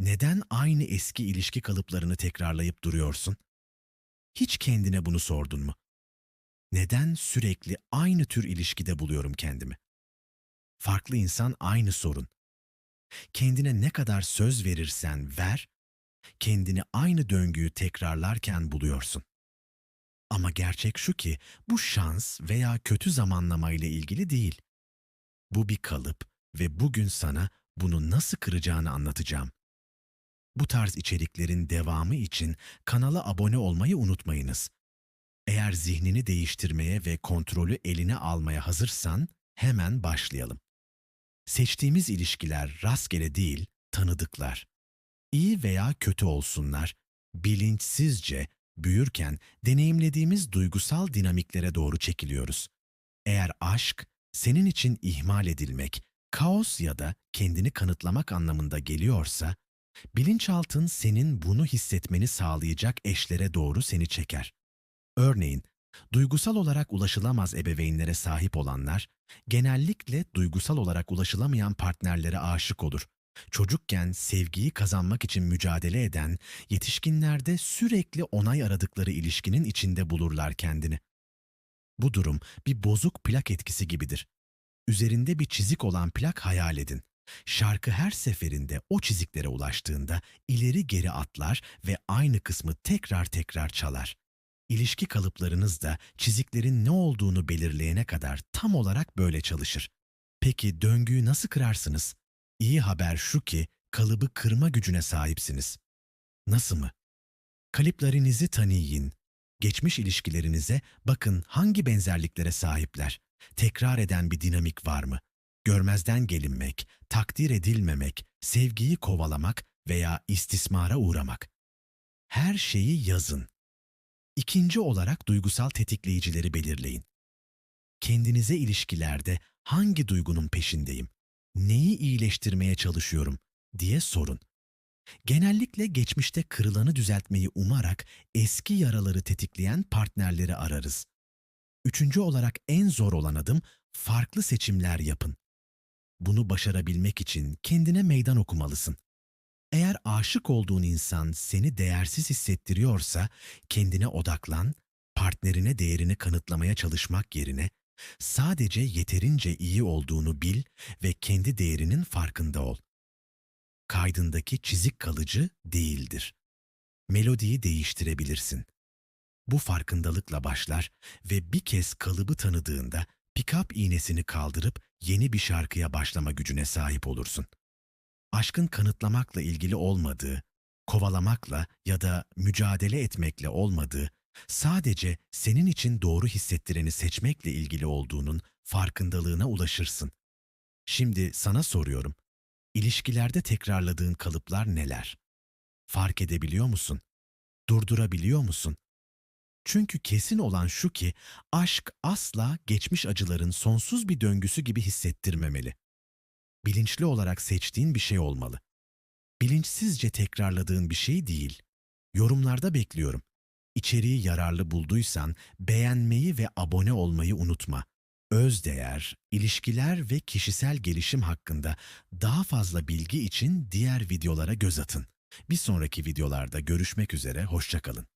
Neden aynı eski ilişki kalıplarını tekrarlayıp duruyorsun? Hiç kendine bunu sordun mu? Neden sürekli aynı tür ilişkide buluyorum kendimi? Farklı insan aynı sorun. Kendine ne kadar söz verirsen ver, kendini aynı döngüyü tekrarlarken buluyorsun. Ama gerçek şu ki bu şans veya kötü zamanlama ile ilgili değil. Bu bir kalıp ve bugün sana bunu nasıl kıracağını anlatacağım. Bu tarz içeriklerin devamı için kanala abone olmayı unutmayınız. Eğer zihnini değiştirmeye ve kontrolü eline almaya hazırsan hemen başlayalım. Seçtiğimiz ilişkiler rastgele değil, tanıdıklar. İyi veya kötü olsunlar, bilinçsizce büyürken deneyimlediğimiz duygusal dinamiklere doğru çekiliyoruz. Eğer aşk senin için ihmal edilmek, kaos ya da kendini kanıtlamak anlamında geliyorsa, bilinçaltın senin bunu hissetmeni sağlayacak eşlere doğru seni çeker. Örneğin, duygusal olarak ulaşılamaz ebeveynlere sahip olanlar, genellikle duygusal olarak ulaşılamayan partnerlere aşık olur. Çocukken sevgiyi kazanmak için mücadele eden, yetişkinlerde sürekli onay aradıkları ilişkinin içinde bulurlar kendini. Bu durum bir bozuk plak etkisi gibidir. Üzerinde bir çizik olan plak hayal edin. Şarkı her seferinde o çiziklere ulaştığında ileri geri atlar ve aynı kısmı tekrar tekrar çalar. İlişki kalıplarınız da çiziklerin ne olduğunu belirleyene kadar tam olarak böyle çalışır. Peki döngüyü nasıl kırarsınız? İyi haber şu ki kalıbı kırma gücüne sahipsiniz. Nasıl mı? Kaliplerinizi tanıyın. Geçmiş ilişkilerinize bakın hangi benzerliklere sahipler. Tekrar eden bir dinamik var mı? Görmezden gelinmek, takdir edilmemek, sevgiyi kovalamak veya istismara uğramak. Her şeyi yazın. İkinci olarak duygusal tetikleyicileri belirleyin. Kendinize ilişkilerde hangi duygunun peşindeyim? Neyi iyileştirmeye çalışıyorum diye sorun. Genellikle geçmişte kırılanı düzeltmeyi umarak eski yaraları tetikleyen partnerleri ararız. Üçüncü olarak en zor olan adım farklı seçimler yapın. Bunu başarabilmek için kendine meydan okumalısın. Eğer aşık olduğun insan seni değersiz hissettiriyorsa kendine odaklan, partnerine değerini kanıtlamaya çalışmak yerine sadece yeterince iyi olduğunu bil ve kendi değerinin farkında ol. Kaydındaki çizik kalıcı değildir. Melodiyi değiştirebilirsin. Bu farkındalıkla başlar ve bir kez kalıbı tanıdığında pikap iğnesini kaldırıp yeni bir şarkıya başlama gücüne sahip olursun. Aşkın kanıtlamakla ilgili olmadığı, kovalamakla ya da mücadele etmekle olmadığı, sadece senin için doğru hissettireni seçmekle ilgili olduğunun farkındalığına ulaşırsın. Şimdi sana soruyorum. İlişkilerde tekrarladığın kalıplar neler? Fark edebiliyor musun? Durdurabiliyor musun? Çünkü kesin olan şu ki aşk asla geçmiş acıların sonsuz bir döngüsü gibi hissettirmemeli. Bilinçli olarak seçtiğin bir şey olmalı. Bilinçsizce tekrarladığın bir şey değil. Yorumlarda bekliyorum. İçeriği yararlı bulduysan beğenmeyi ve abone olmayı unutma. Özdeğer, ilişkiler ve kişisel gelişim hakkında daha fazla bilgi için diğer videolara göz atın. Bir sonraki videolarda görüşmek üzere, hoşçakalın.